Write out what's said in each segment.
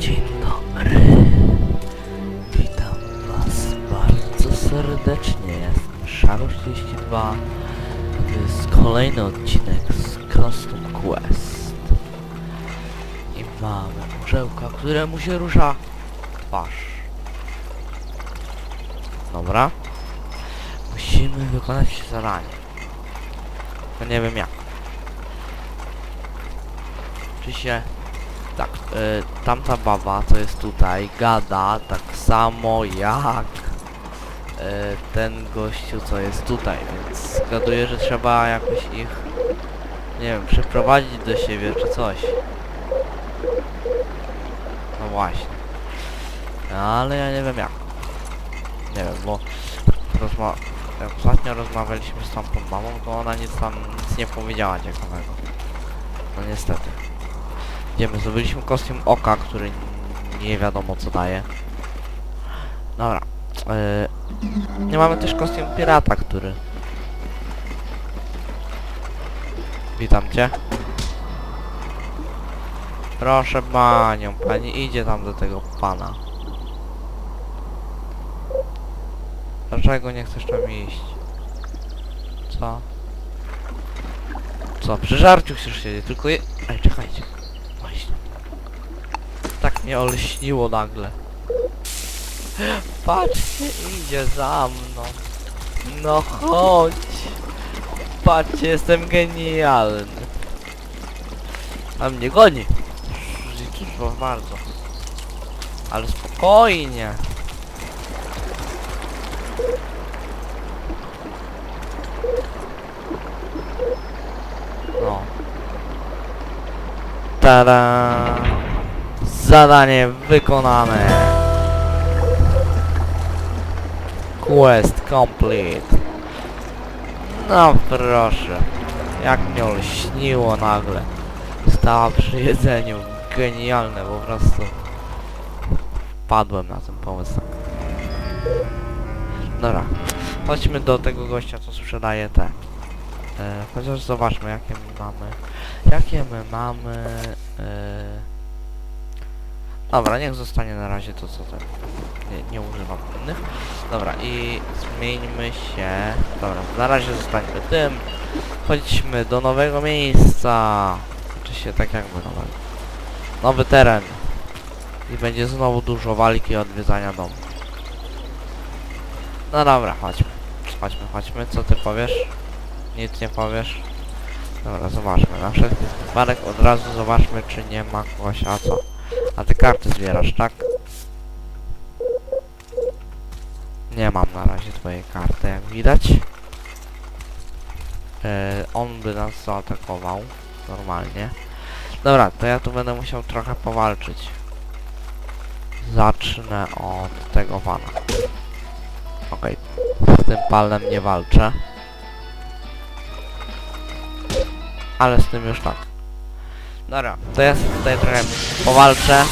Dzień dobry. Witam Was bardzo serdecznie. Jestem Szaro32. To jest kolejny odcinek z Custom Quest. I mamy orzełka, któremu się rusza twarz. Dobra. Musimy wykonać zadanie. To nie wiem jak. Czy się tak, y, tamta baba, co jest tutaj, gada tak samo jak y, ten gościu, co jest tutaj, więc zgaduję, że trzeba jakoś ich, nie wiem, przeprowadzić do siebie, czy coś. No właśnie. Ale ja nie wiem jak. Nie wiem, bo rozma ostatnio rozmawialiśmy z tamtą mamą, to ona nic tam, nic nie powiedziała ciekawego. No niestety. Idziemy, zdobyliśmy kostium oka, który nie wiadomo co daje. Dobra. Yy, nie mamy też kostium pirata, który... Witam cię. Proszę panią, pani idzie tam do tego pana. Dlaczego nie chcesz tam iść? Co? Co? Przy żarciu chcesz siedzieć, tylko je... Ej, czekajcie. Mnie olśniło nagle. Patrzcie, idzie za mną. No chodź. Patrzcie, jestem genialny. A mnie goni. Cóż, bardzo. Ale spokojnie. No. Tada! Zadanie wykonane! Quest complete. No proszę. Jak mnie olśniło nagle. Stała przy jedzeniu. Genialne po prostu. Padłem na ten pomysł. Dobra. Chodźmy do tego gościa, co sprzedaje te. E, chociaż zobaczmy, jakie my mamy. Jakie my mamy... E... Dobra, niech zostanie na razie to, co ten... Nie, nie używam innych. Dobra, i zmieńmy się... Dobra, na razie zostańmy tym. Chodźmy do nowego miejsca. Czy się tak jakby nowy... Nowy teren. I będzie znowu dużo walki i odwiedzania domu. No dobra, chodźmy. Chodźmy, chodźmy. Co ty powiesz? Nic nie powiesz? Dobra, zobaczmy. Na wszelki wypadek od razu zobaczmy, czy nie ma kogoś, a co? A ty karty zbierasz, tak? Nie mam na razie twojej karty, jak widać. E, on by nas zaatakował. Normalnie. Dobra, to ja tu będę musiał trochę powalczyć. Zacznę od tego pana. Okej. Z tym palem nie walczę. Ale z tym już tak. Dobra, to sobie tutaj trochę powalczę.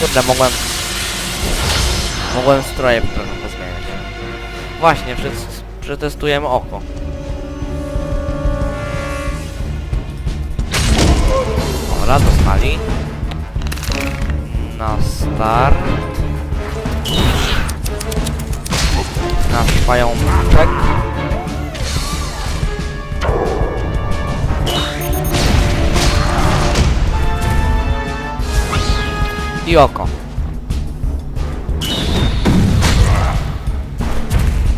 Kurde, mogłem... Mogłem stroje trochę pozmieniać. Właśnie, przetestujemy oko. Dobra, dostali. Na start. Nasz pajączek. I oko.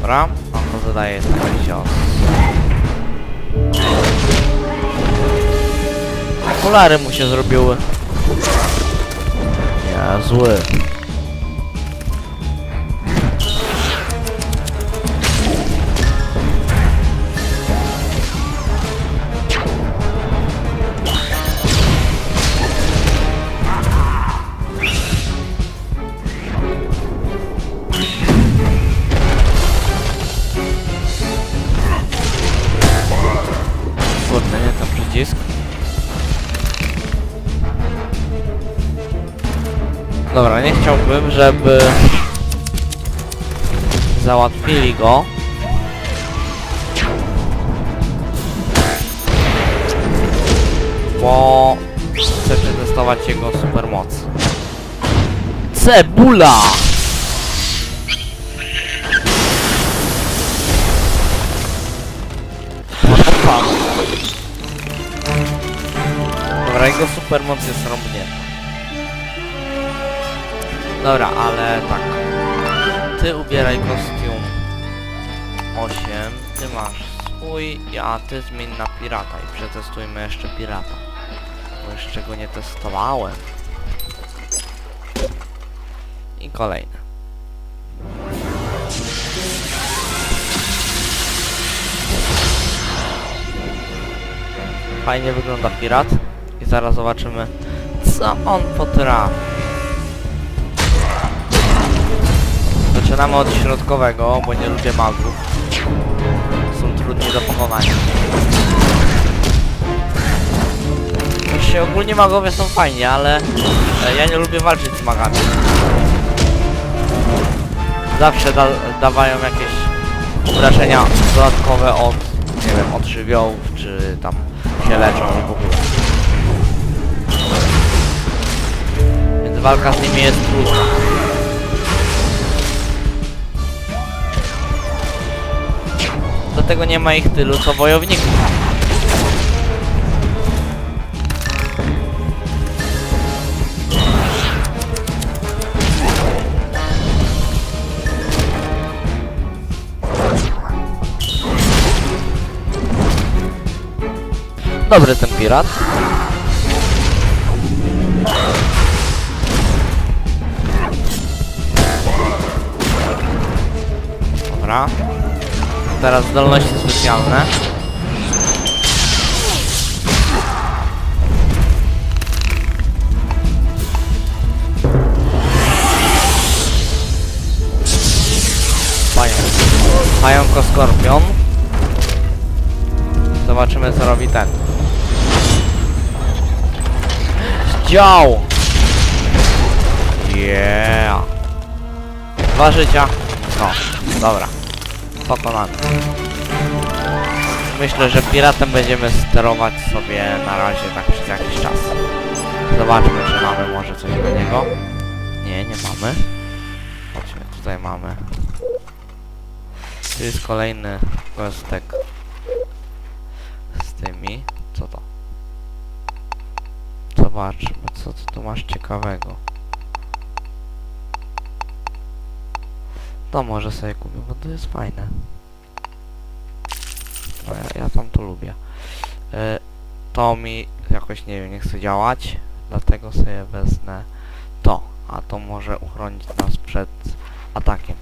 Dobra, oko zadaje swój cios. Okulary mu się zrobiły. Niezły. Kurde, przycisk. Dobra, nie chciałbym, żeby załatwili go. Bo chcę przetestować jego supermoc. Cebula! Dobra, jego supermoc jest rąbnięta. Dobra, ale tak. Ty ubieraj kostium 8, ty masz swój, a ty zmień na pirata i przetestujmy jeszcze pirata. Bo jeszcze go nie testowałem. I kolejny. Fajnie wygląda pirat i zaraz zobaczymy co on potrafi. Zaczynamy od środkowego, bo nie lubię magów. Są trudni do pokonania. Znaczy, ogólnie magowie są fajni, ale e, ja nie lubię walczyć z magami. Zawsze da dawają jakieś obrażenia dodatkowe od, nie wiem, od żywiołów, czy tam się leczą i w ogóle. Walka z nimi jest trudna. Dlatego nie ma ich tylu co wojowników. Dobry ten pirat. Dobra. Teraz zdolności specjalne. Pająk. Pająko skorpion. Zobaczymy co robi ten. Dział! Yeah! Dwa życia. No, dobra. Pokonany. Myślę, że piratem będziemy sterować sobie na razie tak przez jakiś czas. Zobaczmy, czy mamy może coś do niego. Nie, nie mamy. Chodźmy, tutaj mamy. Tu jest kolejny questek z tymi. Co to? Zobaczmy, co ty tu masz ciekawego. To może sobie kupię, bo to jest fajne. No, ja, ja tam to lubię. E, to mi jakoś, nie wiem, nie chce działać, dlatego sobie wezmę to, a to może uchronić nas przed atakiem.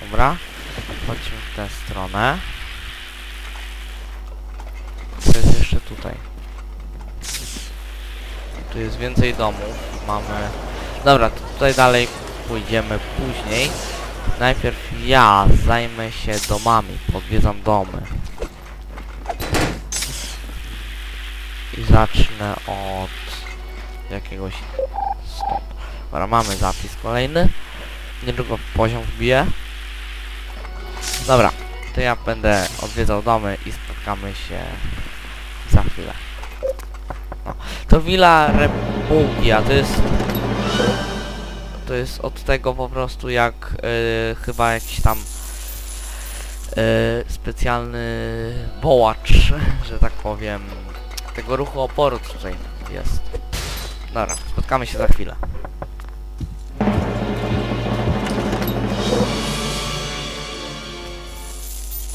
Dobra, chodźmy w tę stronę. Co jest jeszcze tutaj? Tu jest więcej domów, mamy... Dobra, to tutaj dalej pójdziemy później. Najpierw ja zajmę się domami, podwiedzam domy. I zacznę od jakiegoś stąd. Dobra, mamy zapis kolejny. Niedługo poziom wbiję. Dobra, to ja będę odwiedzał domy i spotkamy się za chwilę. No. To Villa Rebugia, to jest to jest od tego po prostu jak y, chyba jakiś tam y, specjalny wołacz, że tak powiem, tego ruchu oporu tutaj jest. Dobra, spotkamy się za chwilę.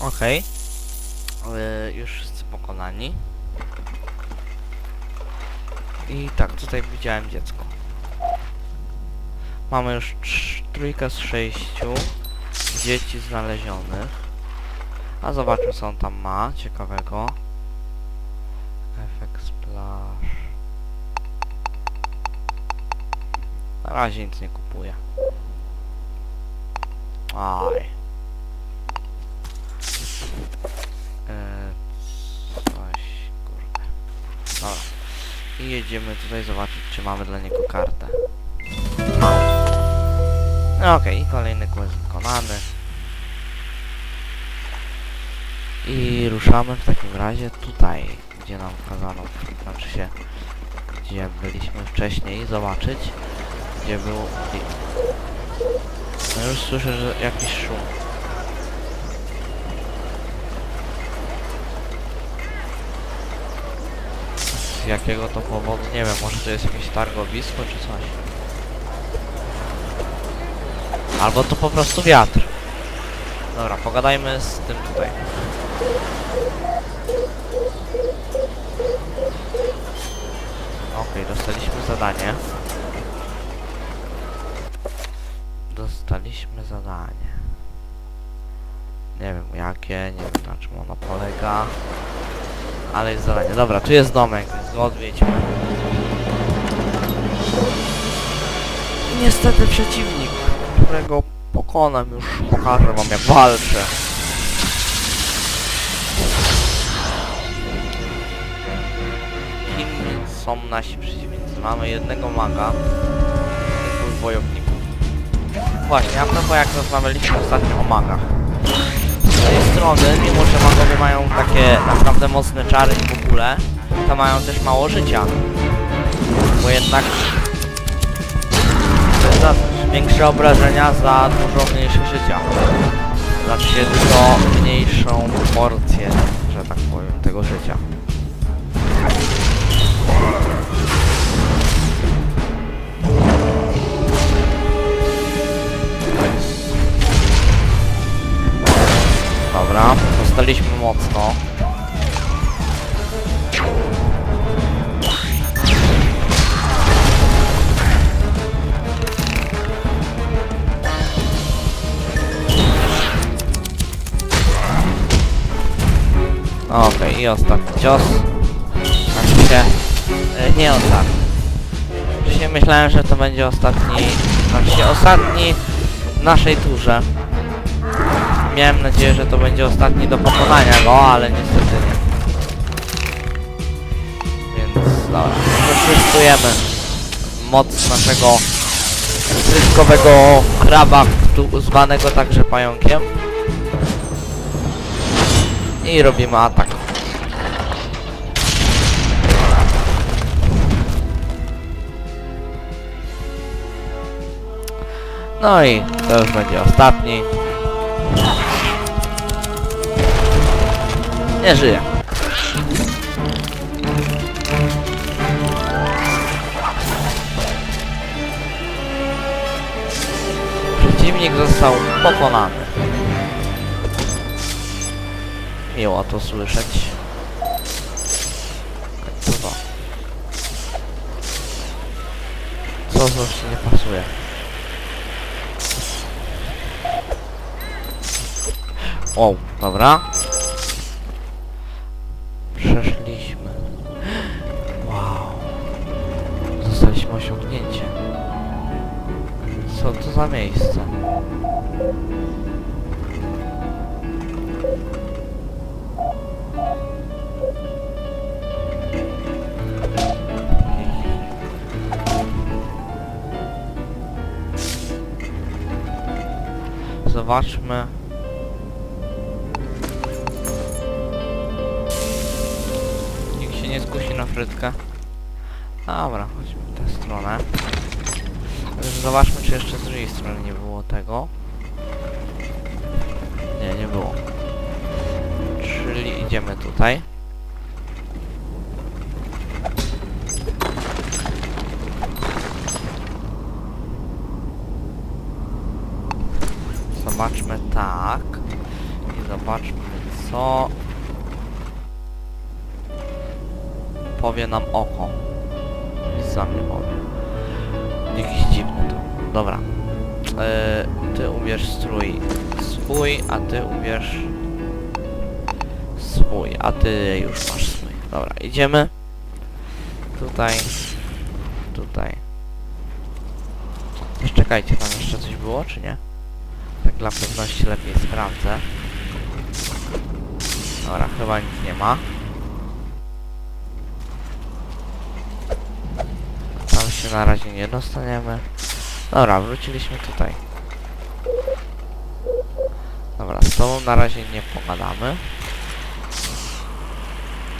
Okej. Y, już wszyscy pokonani. I tak, tutaj widziałem dziecko. Mamy już trójkę z sześciu dzieci znalezionych. A zobaczmy co on tam ma ciekawego. Efekt splash. Na razie nic nie kupuję. Aj. Eee, coś, kurde. Dobra. I jedziemy tutaj zobaczyć, czy mamy dla niego kartę. No Okej, i kolejny quest wykonany. I ruszamy w takim razie tutaj, gdzie nam kazano, znaczy się gdzie byliśmy wcześniej, zobaczyć, gdzie był... No już słyszę, że jakiś szum. Z jakiego to powodu? Nie wiem, może to jest jakieś targowisko czy coś. Albo to po prostu wiatr. Dobra, pogadajmy z tym tutaj. Okej, dostaliśmy zadanie. Dostaliśmy zadanie. Nie wiem jakie, nie wiem na czym ono polega. Ale jest zadanie. Dobra, tu jest domek, więc go odwiedźmy. Niestety przeciwnik, którego pokonam już, pokażę wam jak walczę. Kim są nasi przeciwnicy? Mamy jednego maga, dwóch wojowników. Właśnie, a propos jak rozmawialiśmy ostatnio o magach. Z tej strony, mimo że magowie mają takie naprawdę mocne czary i w ogóle, to mają też mało życia. Bo jednak za większe obrażenia za dużo mniejsze życia. Znaczy dużo mniejszą porcję, że tak powiem, tego życia. Dobra, dostaliśmy mocno. Ostatni cios. Tak się... E, nie ostatni. Się myślałem, że to będzie ostatni... Znaczy się ostatni w naszej turze. Miałem nadzieję, że to będzie ostatni do pokonania go, ale niestety nie. Więc dobra, wykorzystujemy moc naszego fryskowego kraba, tu- zwanego także pająkiem. I robimy atak. No i to już będzie ostatni. Nie żyje. Przeciwnik został pokonany. Miło to słyszeć. Co to? Co coś ci nie pasuje? O, dobra. Przeszliśmy. Wow. Dostaliśmy osiągnięcie. Co to za miejsce? Zobaczmy. Frytkę. Dobra, chodźmy w tę stronę. Zobaczmy, czy jeszcze z drugiej strony nie było tego. Nie, nie było. Czyli idziemy tutaj. Zobaczmy tak. I zobaczmy co powie nam oko. Nic sam nie powie. Jakiś dziwny to. Dobra. E, ty ubierz strój swój, a ty ubierz swój, a ty już masz swój. Dobra, idziemy. Tutaj. Tutaj. Czekajcie, tam jeszcze coś było, czy nie? Tak dla pewności lepiej sprawdzę. Dobra, chyba nic nie ma. się na razie nie dostaniemy. Dobra, wróciliśmy tutaj. Dobra, z tobą na razie nie pogadamy.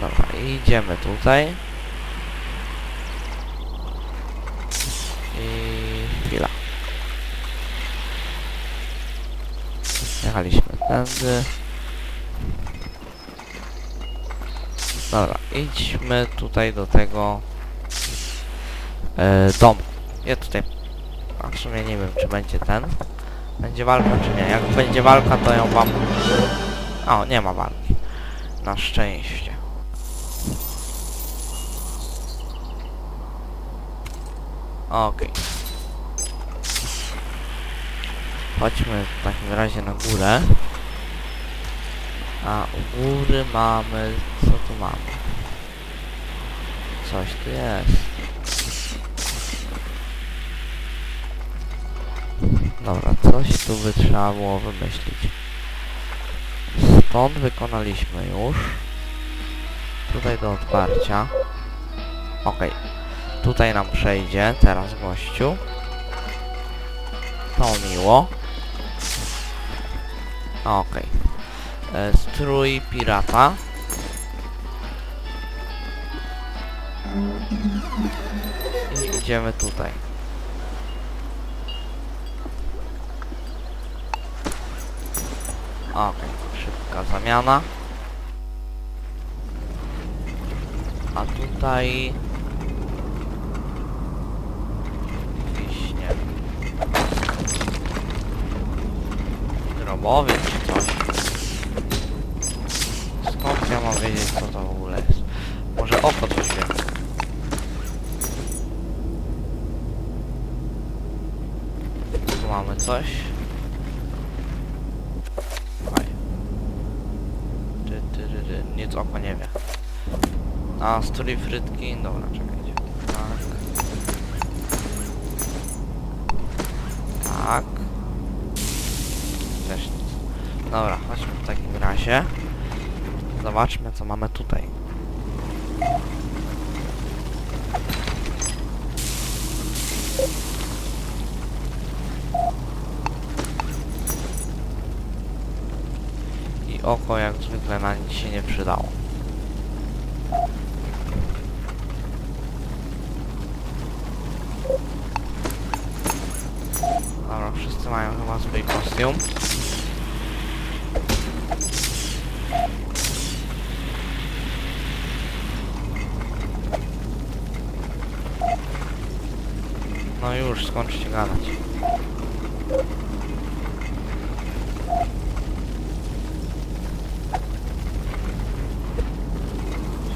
Dobra, idziemy tutaj. I chwila. Jechaliśmy tędy. Dobra, idźmy tutaj do tego e, domu. Ja tutaj, a w sumie nie wiem czy będzie ten. Będzie walka czy nie? Jak będzie walka to ją wam... O, nie ma walki. Na szczęście. Okej. Chodźmy w takim razie na górę. A u góry mamy... Co tu mamy? Coś tu jest. Dobra, coś tu by trzeba było wymyślić. Stąd wykonaliśmy już. Tutaj do otwarcia. Okej. Tutaj nam przejdzie teraz gościu. To miło. Okej. E, Strój pirata. I idziemy tutaj. Okej, szybka zamiana. A tutaj... Wiśnie. Grobowiec czy coś. Skąd ja mam wiedzieć co to w ogóle jest? Może oko coś wie. Tu mamy coś. Fajnie. Ty. Nic oko nie wie. A, strój frytki. Dobra, czekajcie. Tak. Tak. Też nic. Dobra, chodźmy w takim razie. Zobaczmy co mamy tutaj. Oko jak zwykle na nic się nie przydało. Dobra, wszyscy mają chyba swój kostium. No już, skończcie gadać.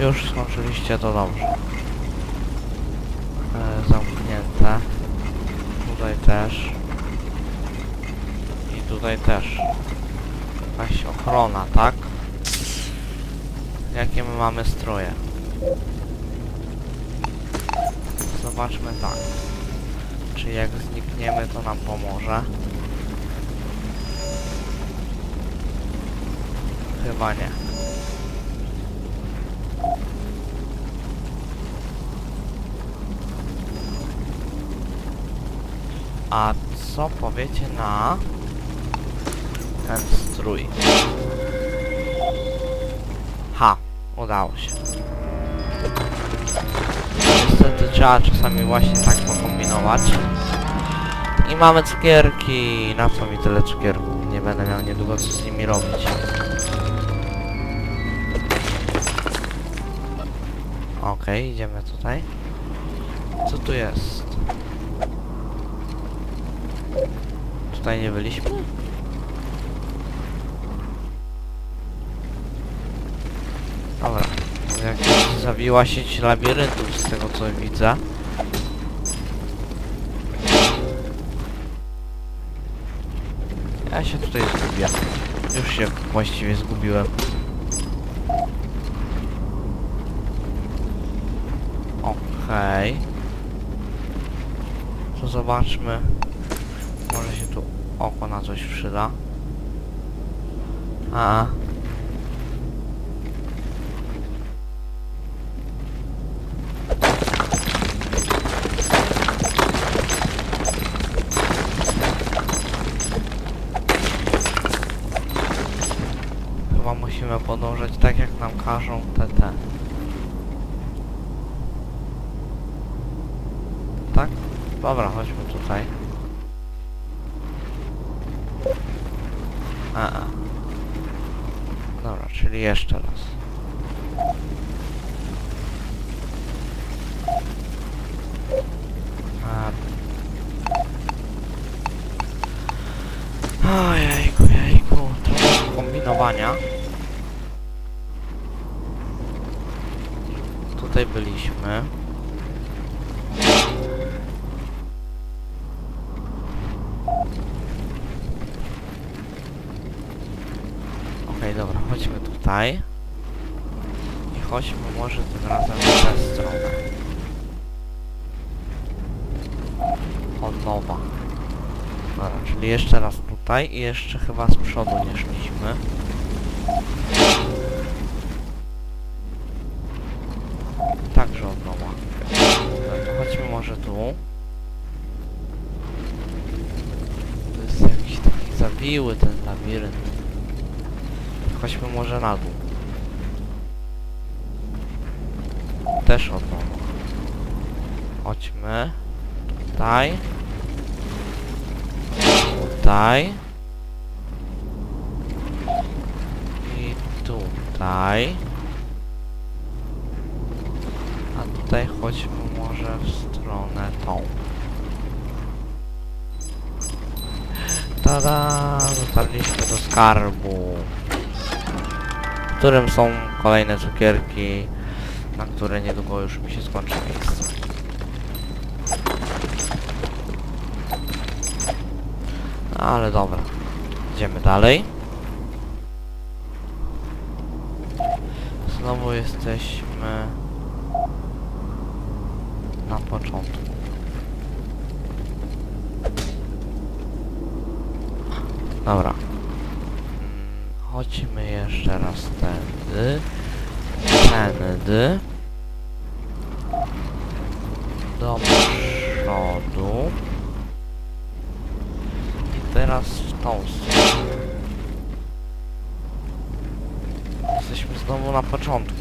Już skończyliście, to dobrze. E, zamknięte. Tutaj też. I tutaj też. Jakaś ochrona, tak? Jakie my mamy stroje? Zobaczmy tak. Czy jak znikniemy, to nam pomoże? Chyba nie. A co powiecie na ten strój? Ha, udało się. Niestety trzeba czasami właśnie tak pokombinować. I mamy cukierki. Na co mi tyle cukierków? Nie będę miał niedługo co z nimi robić. Okej, idziemy tutaj. Co tu jest? Tutaj nie byliśmy? Dobra. Jak zawiła sieć labiryntów z tego co widzę. Ja się tutaj zgubię. Już się właściwie zgubiłem. Okej. To zobaczmy. Oko na coś przyda. A. Chyba musimy podążać tak jak nam każą te. Tak? Dobra, chodźmy tutaj. A, a. Dobra, czyli jeszcze raz. A. Ojejku, jejku, trochę kombinowania. Tutaj byliśmy. Okej, dobra, chodźmy tutaj. I chodźmy może tym razem w tę stronę. Od nowa. Dobra, czyli jeszcze raz tutaj i jeszcze chyba z przodu nie szliśmy. Także od nowa. Dobra, to chodźmy może tu. To jest jakiś taki zawiły ten labirynt. Chodźmy może na dół. Też od nowa. Chodźmy. Tutaj. Tutaj. I tutaj. A tutaj chodźmy może w stronę tą. Tada! Dotarliśmy do skarbu. Którym są kolejne cukierki, na które niedługo już mi się skończy miejsce. Ale dobra. Idziemy dalej. Znowu jesteśmy na początku. Teraz tą stronę. Jesteśmy znowu na początku.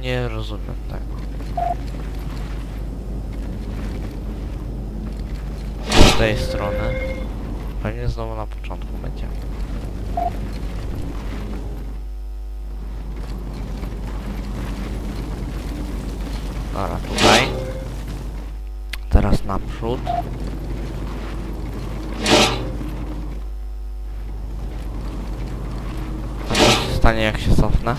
Nie rozumiem tego. Z tej strony. Pewnie znowu na początku będzie. A co się stanie jak się cofnę?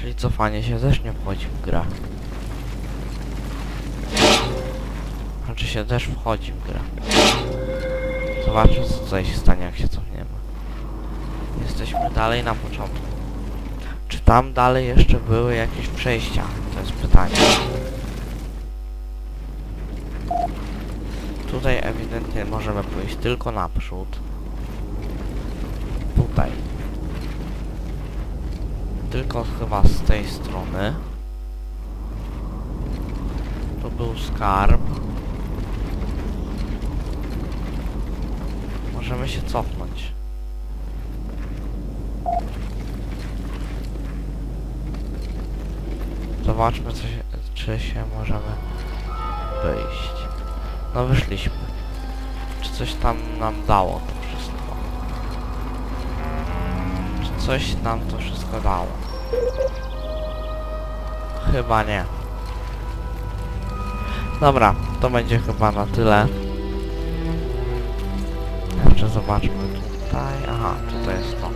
Czyli cofanie się też nie wchodzi w grę. Znaczy się też wchodzi w grę. Zobaczmy co tutaj się stanie jak się cofniemy. Jesteśmy dalej na początku. Czy tam dalej jeszcze były jakieś przejścia? To jest pytanie. Tutaj ewidentnie możemy pójść tylko naprzód. Tutaj. Tylko chyba z tej strony. To był skarb. Możemy się cofnąć. Zobaczmy, co się, czy się możemy wyjść. No wyszliśmy. Czy coś tam nam dało to wszystko? Czy coś nam to wszystko dało? Chyba nie. Dobra, to będzie chyba na tyle. Jeszcze zobaczmy tutaj. Aha, tutaj jest to.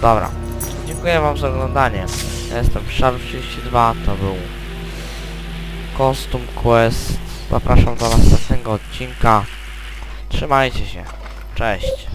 Dobra. Dziękuję wam za oglądanie. Ja jestem Sharp32, to był Custom Quest. Zapraszam do następnego odcinka. Trzymajcie się. Cześć.